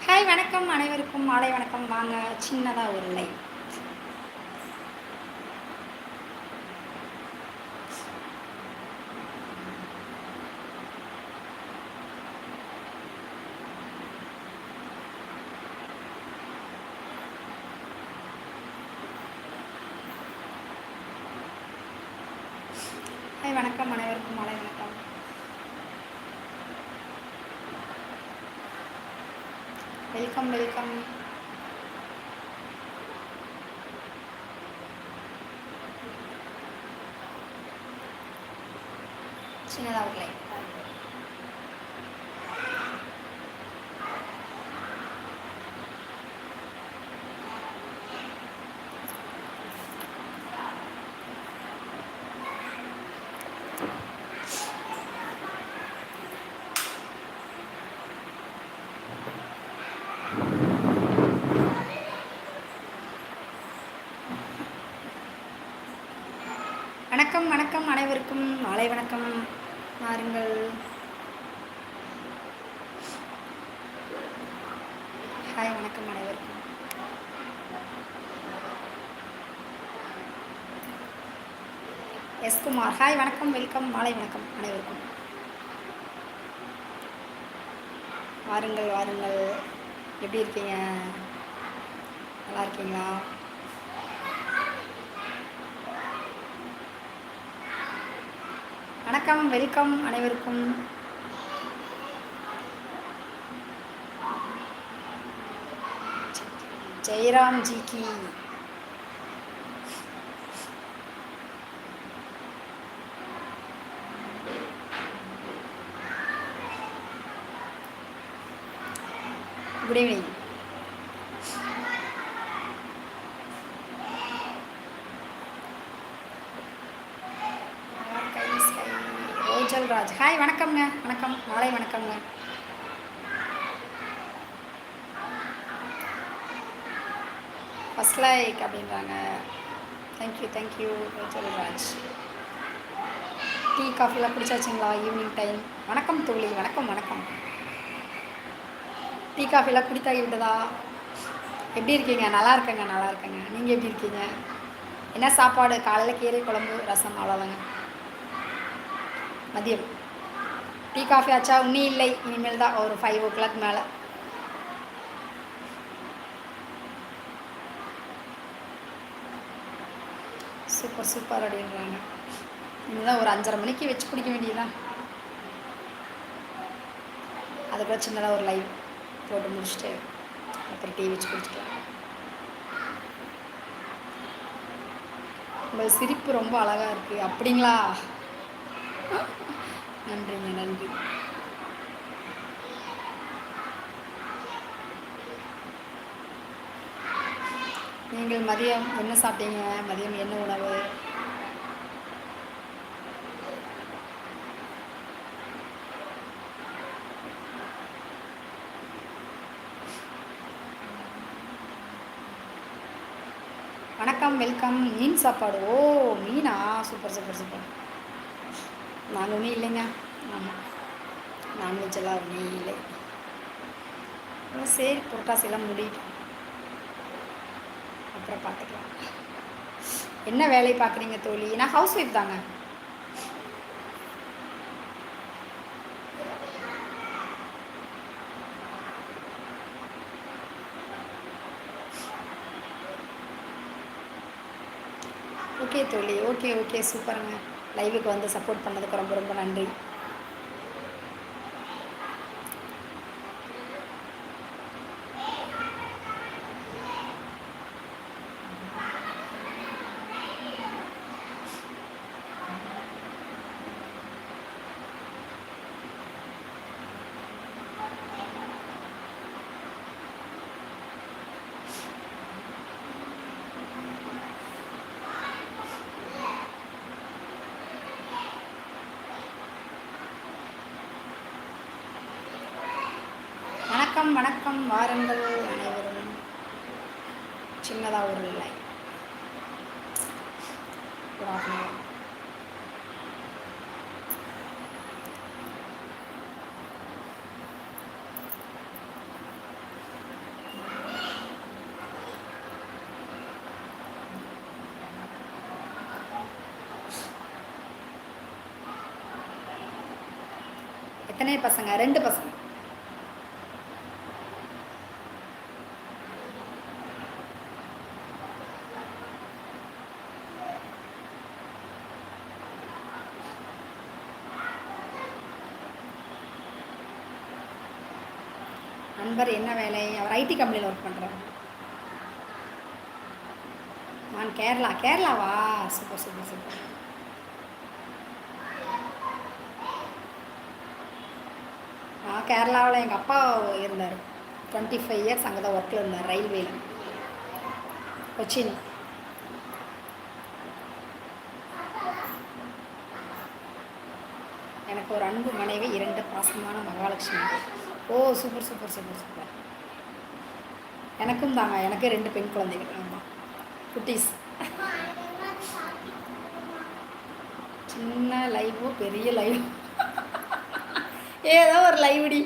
Hi வணக்கம் அனைவருக்கும். மாலை வணக்கம். வாங்க சின்னதாக ஒரு லைவ் ஹாய் வணக்கம் அனைவருக்கும் மாலை வணக்கம் வெல்கம் சின்னதாக லைவ் வணக்கம் வணக்கம் அனைவருக்கும். மாலை வணக்கம். வாருங்கள். ஹாய் வணக்கம் அனைவருக்கும். எஸ் குமார். ஹாய் வணக்கம் வெல்கம் மாலை வணக்கம் அனைவருக்கும். வாருங்கள் வாருங்கள். எப்படி இருக்கீங்க? நல்லா இருக்கீங்களா? வணக்கம் வெல்கம் அனைவருக்கும். ஜெயராம் ஜி கி good evening Rojal Raj hi வணக்கம்ங்க. வணக்கம். மாலை வணக்கம்ங்க. ஃபஸ்ட் லைக் அப்படின்றாங்க. Thank you thank you Rojal Raj tea காஃபிலாம் குடிச்சாச்சுங்களா? ஈவினிங் டைம் வணக்கம் தோழி வணக்கம் வணக்கம். டீ காஃபிலாம் குடித்தாகி விட்டதா எப்படி இருக்கீங்க? நல்லா இருக்கேங்க நல்லா இருக்கேங்க. நீங்கள் எப்படி இருக்கீங்க? என்ன சாப்பாடு? காலையில் கீரை குழம்பு ரசம் அவ்வளோதாங்க மதியம். டீ காஃபி ஆச்சா? இன்னும் இல்லை. இனிமேல் தான் ஒரு ஃபைவ் ஓ கிளாக் மேலே. சூப்பர் சூப்பர் அப்படின்றாங்க. இன்னும் ஒரு அஞ்சரை மணிக்கு வச்சு குடிக்க வேண்டியதுதான். அதுக்கப்புறம் சின்னதாக ஒரு லைவ் போட்டு முடிச்சுட்டு அப்புறம் டீ வச்சு குடிச்சிக்கலாம். உங்கள் சிரிப்பு ரொம்ப அழகாக இருக்குது அப்படிங்களா? நன்றிங்க நன்றி. நீங்கள் மதியம் என்ன சாப்பிட்டீங்க? மதியம் என்ன உணவு? வணக்கம் வெல்கம். மீன் சாப்பாடு. ஓ மீனா? Super super super. நாங்களுமே இல்லைங்க ஆமாம் நான்வெஜ் எல்லாம் இல்லை சரி புரட்டாசியெல்லாம் முடியும் அப்புறம் பார்த்துக்கலாம் என்ன வேலை பார்க்குறீங்க தோழி நான் ஹவுஸ் ஒய்ஃப் தாங்க ஓகே தோழி ஓகே ஓகே சூப்பருங்க லைவுக்கு வந்து சப்போர்ட் பண்ணதுக்கு ரொம்ப ரொம்ப நன்றி. வணக்கம் வணக்கம் வாருங்கள் அனைவரும். சின்னதாக ஒரு இல்லை எத்தனை பசங்க? ரெண்டு பசங்க. நண்பர் என்ன வேலை? அவர் ஐடி கம்பெனியில் ஒர்க் பண்ணுறாரு நான் கேரளா கேரளாவா? சூப்பர் சூப்பர் சூப்பர் நான் கேரளாவில் எங்கள் அப்பா இருந்தார். டுவெண்ட்டி ஃபைவ் இயர்ஸ் அங்கே தான் ஒர்க்கில் இருந்தார் ரயில்வேல கொச்சின். எனக்கு ஒரு அன்பு மனைவி இரண்டு பாசமான மகாலட்சுமி. ஓ சூப்பர் சூப்பர் சூப்பர் சூப்பர். எனக்கும் தாங்க எனக்கு ரெண்டு பெண் குழந்தைகள். ஆமாம் குட்டீஸ். சின்ன லைவோ பெரிய லைவ் ஏதோ ஒரு லைவ்டி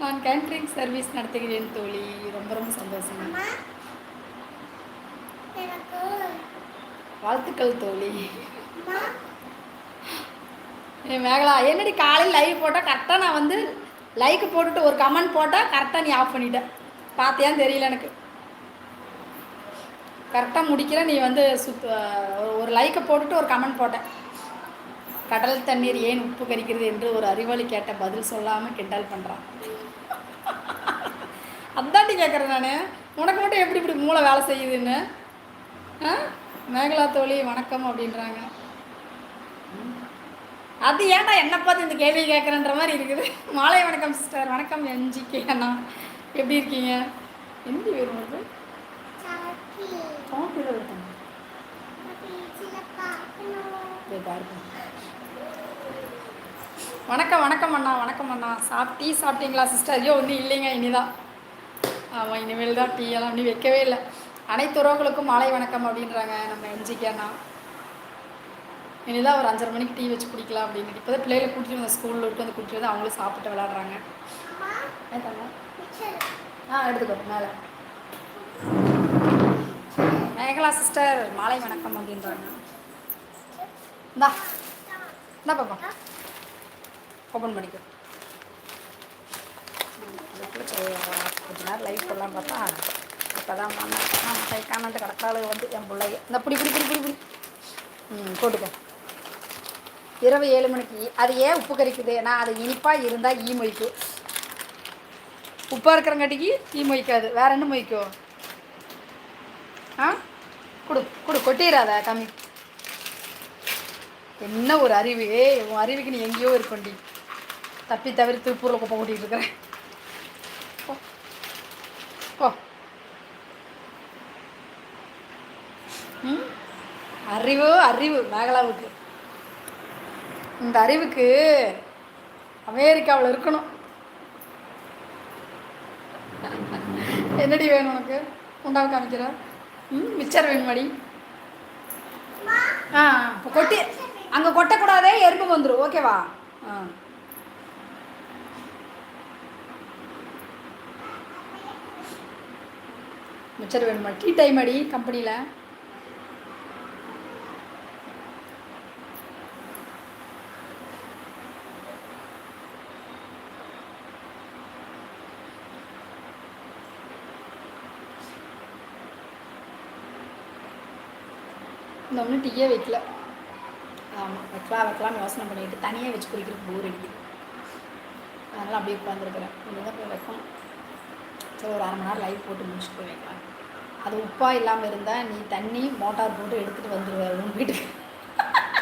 நான் கேன்ட்ரிங் சர்வீஸ் நடத்துகிறேன் தோழி. ரொம்ப ரொம்ப சந்தோஷம் வாழ்த்துக்கள் தோழி. மேகலா என்னடி காலையில் லைவ் போட்டால் கரெக்டாக நான் வந்து லைக் போட்டுட்டு ஒரு கமெண்ட் போட்டால் கரெக்டாக நீ ஆஃப் பண்ணிட்ட. பார்த்தியான்னு தெரியல எனக்கு. கரெக்டாக முடிக்கிற நீ வந்து சுத் ஒரு- லைக்கை போட்டுட்டு ஒரு கமெண்ட் போட்டேன் கடல் தண்ணீர் ஏன் உப்பு கரிக்கிறது என்று ஒரு அறிவாளி கேட்ட பதில் சொல்லாமல் கிண்டல் பண்ணுறான் அதாண்டி கேட்குறேன் நான். உனக்கு மட்டும் எப்படி இப்படி மூளை வேலை செய்யுதுன்னு? ஆ மேகலா தோழி வணக்கம் அப்படின்றாங்க. அது ஏன்டா என்ன பார்த்து இந்த கேள்வி கேட்குறன்ற மாதிரி இருக்குது. மாலை வணக்கம் சிஸ்டர் வணக்கம் என்ஜிகே அண்ணா. எப்படி இருக்கீங்க? எந்த பேர் உங்களுக்கு? வணக்கம் வணக்கம் அண்ணா. வணக்கம் அண்ணா. சாப் டீ சாப்பிட்டீங்களா சிஸ்டர் ஐயோ ஒன்றும் இல்லைங்க இனிதான். ஆமாம் இனிமேல் தான் டீ எல்லாம் இன்னும் வைக்கவே இல்லை. அனைத்து உறவுகளுக்கும் மாலை வணக்கம் அப்படின்றாங்க நம்ம என்ஜிகே அண்ணா. இனிதான் ஒரு அஞ்சரை மணிக்கு டீ வச்சு குடிக்கலாம் அப்படின்னு. இப்போ தான் பிள்ளைகளை கூட்டிட்டு வந்து ஸ்கூலில் விட்டு வந்து கூட்டிட்டு வந்து அவங்களும் சாப்பிட்டு விளாட்றாங்க. ஆ எடுத்துக்கோ மேலே. மேகலா சிஸ்டர் மாலை வணக்கம் அப்படின்றாங்க. இந்தா இந்தா பாப்பா. ஓப்பன் பண்ணிக்கோ. கொஞ்ச நேரம் லைவ் போடலாம் பார்த்தா இப்போ தான் பண்ணேன் கை காணாண்டு கிடக்காளு வந்து என் பிள்ளைய. இந்த பிடி பிடி பிடி பிடி பிடி. ம் போட்டுக்கோ. இரவு ஏழு மணிக்கு. அது ஏன் உப்பு கறிக்குது ஏன்னா அது இனிப்பாக இருந்தால் ஈ மொய்க்கும் உப்பாக இருக்கிறங்காட்டிக்கு ஈ மொய்க்காது. வேற என்ன மொய்க்கும் ஆ? கொடு கொடு கொட்டிடாத கம்மி என்ன ஒரு அறிவு? உன் அறிவுக்கு நீ எங்கேயோ இருக்கண்டி. தப்பி தவிர திருப்பூரில் குப்பை கூட்டிகிட்டு இருக்கிறேன் ஓ ம்? அறிவு அறிவு. மேகலாவுக்கு. இந்த அறிவுக்கு அமெரிக்காவில் இருக்கணும். என்னடி வேணும் உனக்கு? உண்டாவுக்கு காமிக்கிற. ம் மிச்சர் வேணுமாடி? ஆ இப்போ கொட்டி அங்கே கொட்டக்கூடாதே எறும்பு வந்துடும் ஓகேவா ஆ. மிச்சர் வேணுமா? டீ டைம் அடி கம்பெனியில் இந்த ஒன்றும் டீயே வைக்கல. ஆமாம் வைக்கலாம் வைக்கலாம்னு யோசனை பண்ணிட்டு தனியாக வச்சு குடிக்கிறதுக்கு போர் அடிக்குது. அதனால் அப்படியே உட்காந்துருக்குறேன் இங்கே போய் வைக்கணும். சரி ஒரு அரை மணி நேரம் லைவ் போட்டு முடிச்சுட்டு போய் வைக்கலாம். அது உப்பாக இல்லாமல் இருந்தால் நீ தண்ணி மோட்டார் போட்டு எடுத்துகிட்டு வந்துடுவேன் உன் வீட்டுக்கு.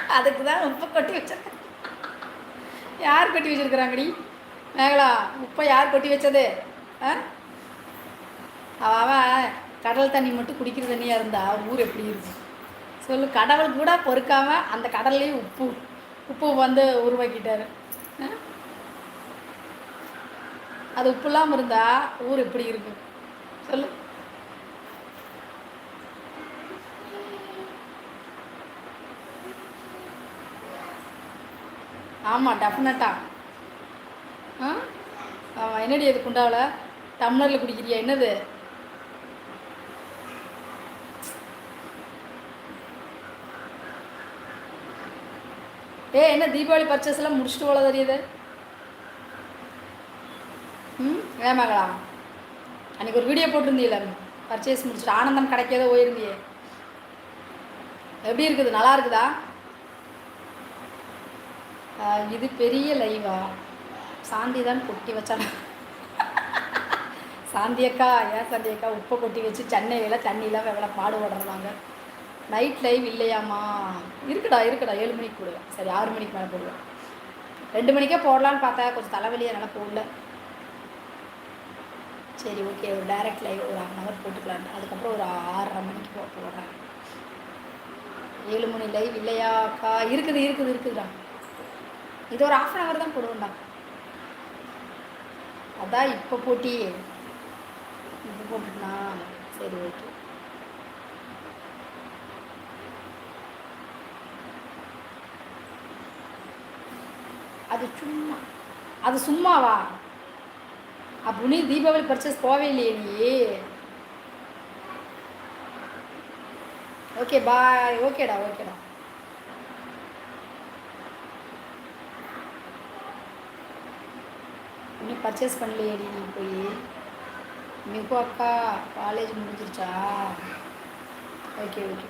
அதுக்கு தான் உப்பை கொட்டி வச்சிருக்கேன். யார் கொட்டி வச்சிருக்கிறாங்கடி? மேகலா உப்பை யார் கொட்டி வச்சது? ஆ? அவன் கடல் தண்ணி மட்டும் குடிக்கிற தண்ணியாக இருந்தா ஊர் எப்படி இருக்கும் சொல்லு கடவுள் கூட பொறுக்காமல் அந்த கடல்லையும் உப்பு உப்பு வந்து உருவாக்கிட்டாரு. அது உப்பு இல்லாமல் இருந்தால் ஊர் எப்படி இருக்கும் சொல்லு. ஆமாம் டெஃபினட்டா ஆ? ஆமாம் என்னடி அது குண்டாவில் டம்ளரில் குடிக்கிறியா என்னது? ஏ என்ன தீபாவளி பர்ச்சேஸ் எல்லாம் முடிச்சுட்டு போல தெரியுது? ம் ஏமாங்களா அன்றைக்கி ஒரு வீடியோ போட்டிருந்தீல பர்ச்சேஸ் முடிச்சுட்டு ஆனந்தம் கிடைக்காத போயிருந்தியே. எப்படி இருக்குது? நல்லா இருக்குதா? இது பெரிய லைவா? சாந்தி தான் கொட்டி வச்சாங்க சாந்தி அக்கா ஏன் சாந்தி அக்கா? உப்பை கொட்டி வச்சு சென்னையில் தண்ணியில் எவ்வளோ பாடுபடுறாங்க நைட் லைவ் இல்லையாம்மா? இருக்குடா இருக்குடா. ஏழு மணிக்கு போடுவேன். சரி ஆறு மணிக்கு மேலே போடுவேன். ரெண்டு மணிக்கே போடலான்னு பார்த்தா கொஞ்சம் தலைவலி அதனால் போடல. சரி ஓகே ஒரு டைரக்ட் லைவ் ஒரு ஹாஃப் ஹவர் போட்டுக்கலான்னு அதுக்கப்புறம் ஒரு ஆறரை மணிக்கு போ போடுறேன். ஏழு மணி லைவ் இல்லையாக்கா? இருக்குது இருக்குது இருக்குதுடா. இது ஒரு ஹாஃப் அன் ஹவர் தான் போடுவோம்டா அதான் இப்போ போட்டி இப்போ போட்டுனா சரி ஓகே அது சும்மா. அது சும்மாவா? அப்போ தீபாவளி பர்ச்சேஸ் போவே இல்லையே நீ. Okay bye. ஓகேடா ஓகேடா. இன்னும் பர்ச்சேஸ் பண்ணலையேடி நீ போய். மிகு அக்கா காலேஜ் முடிஞ்சிருச்சா? Okay okay.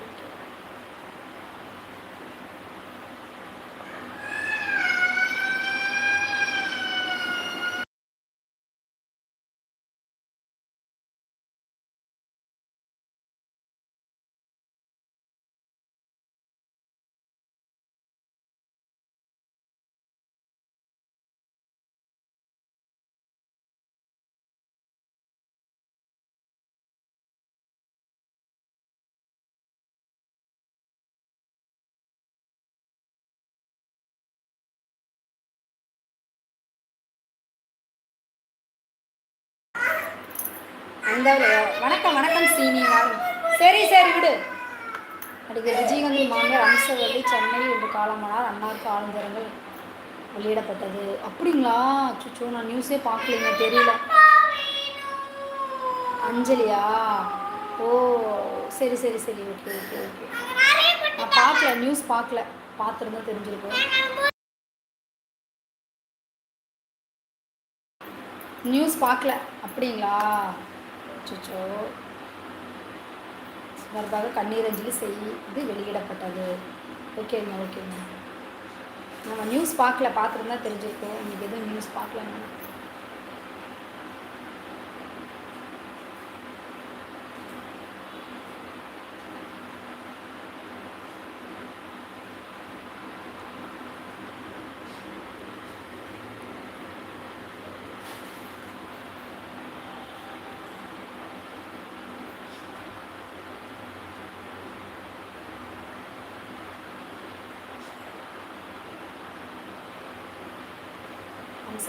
ஓகே வணக்கம் வணக்கம் சீனி சரி சரி விடு. நடிகர் விஜயகாந்தி மாமியார் அம்சவள்ளி சென்னை இன்று காலமானால் அண்ணாக்கு ஆளுந்தரங்கள் வெளியிடப்பட்டது. அப்படிங்களா? சுச்சோ நான் நியூஸே பார்க்கலீங்க தெரியல. அஞ்சலியா? ஓ சரி சரி சரி ஓகே ஓகே ஓகே. நான் பார்க்கல நியூஸ் பார்க்கல. பார்த்துருந்தா தெரிஞ்சிருக்கும். நியூஸ் பார்க்கல. அப்படிங்களா? அச்சோ தொடர்பாக கண்ணீரஞ்சலி செய்து வெளியிடப்பட்டது. ஓகேங்க ஓகேங்க நம்ம நியூஸ் பார்க்கல பார்த்துருந்தா தெரிஞ்சிருக்கோம். இன்னைக்கு எதுவும் நியூஸ் பார்க்கல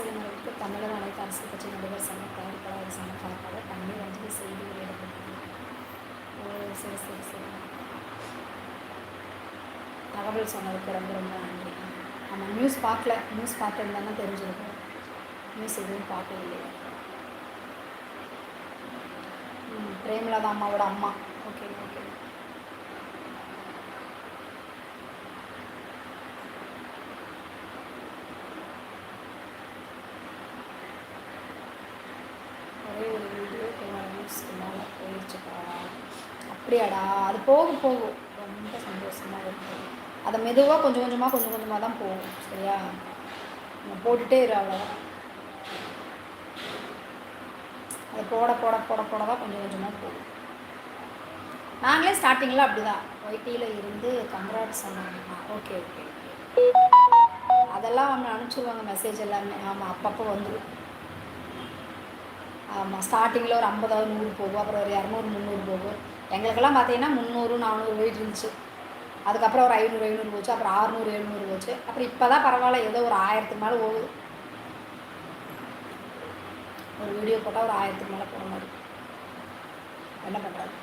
நம்ம. தமிழக அனைத்து அரசியல் கட்சி நடுவர் சங்க தயாரிப்பாளர் சங்க சார்பாக தமிழ் வந்து செய்தி வெளியிடப்பட்டது ஓ சரி சரி சரி. தகவல் சொன்னதுக்கு ரொம்ப ரொம்ப நன்றி. ஆமாம் நியூஸ் பார்க்கல. நியூஸ் பார்த்துருந்தாங்க தெரிஞ்சிருக்கும். நியூஸ் எதுவும் பார்க்கலையே ம் பிரேமலதா அம்மாவோட அம்மா. ஓகே ஓகே ஒரே ஒரு வீடியோ நியூஸ்க்கு மேலே போயிடுச்சுப்பா அப்படியாடா? அது போக போகும். ரொம்ப சந்தோஷமாக இருக்கும் அதை மெதுவாக கொஞ்சம் கொஞ்சமாக கொஞ்சம் கொஞ்சமாக தான் போகும் சரியா? நம்ம போட்டுட்டே இரு அவ்வளோதான் அதை போட போட போட போட தான் கொஞ்சம் கொஞ்சமாக போகும். நாங்களே ஸ்டார்டிங்கில் அப்படி தான் ஒய்டியில் இருந்து கங்க்ராட் சொன்னாங்க. ஓகே ஓகே அதெல்லாம் அவங்க அனுப்பிச்சிடுவாங்க மெசேஜ் எல்லாமே. ஆமாம் அப்பப்போ வந்துடும் ஆமாம் ஸ்டார்டிங்கில் ஒரு ஐம்பதாவது நூறு போகும். அப்புறம் ஒரு இரநூறு முந்நூறு போகும். எங்களுக்கெல்லாம் பார்த்தீங்கன்னா முந்நூறு நானூறு போயிட்டு இருந்துச்சு. அதுக்கப்புறம் ஒரு ஐநூறு ஐநூறு போச்சு அப்புறம் ஆறுநூறு எழுநூறு போச்சு. அப்புறம் இப்போ தான் பரவாயில்ல ஏதோ ஒரு ஆயிரத்துக்கு மேலே போகுது. ஒரு வீடியோ போட்டால் ஒரு ஆயிரத்துக்கு மேலே போகிற மாதிரி. என்ன பண்ணுறது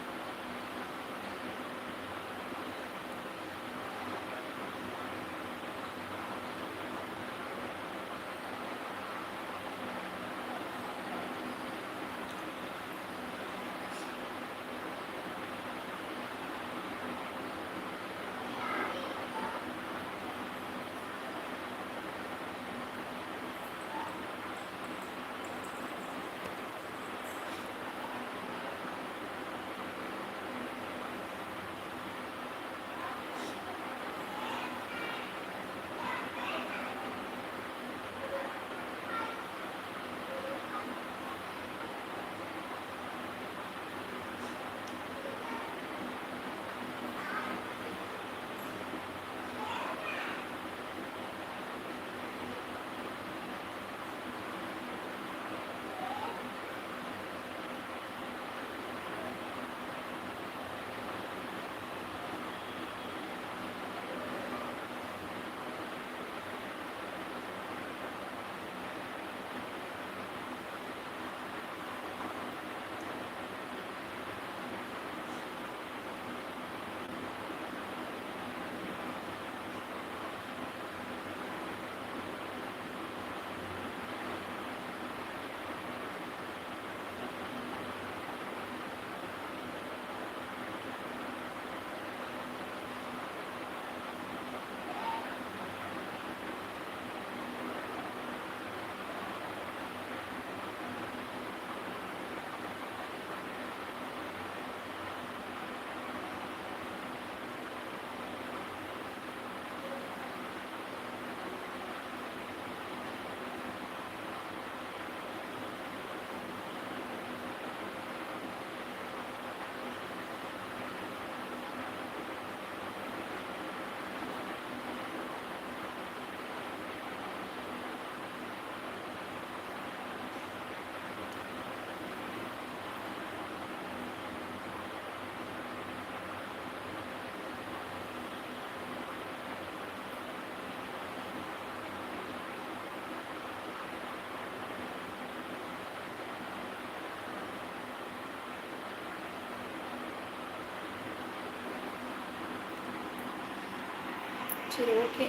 சரி ஓகே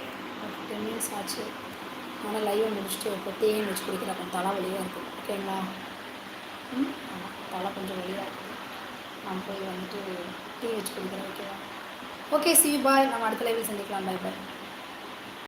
டென் மினிட்ஸ் ஆச்சு. ஆனால் லைவை முடிச்சுட்டு இப்போ தேன் வச்சு குடிக்கிற கொஞ்சம் தலை வழியாக இருக்கும் ஓகேங்களா ம் ஆமாம் தலை கொஞ்சம் வழியாக இருக்கும் நான் போய் வந்துட்டு டீ வச்சு குடிக்கிறேன் ஓகேவா ஓகே சி பாய் நம்ம அடுத்த லைவில் சந்திக்கலாம். பாய் பாய்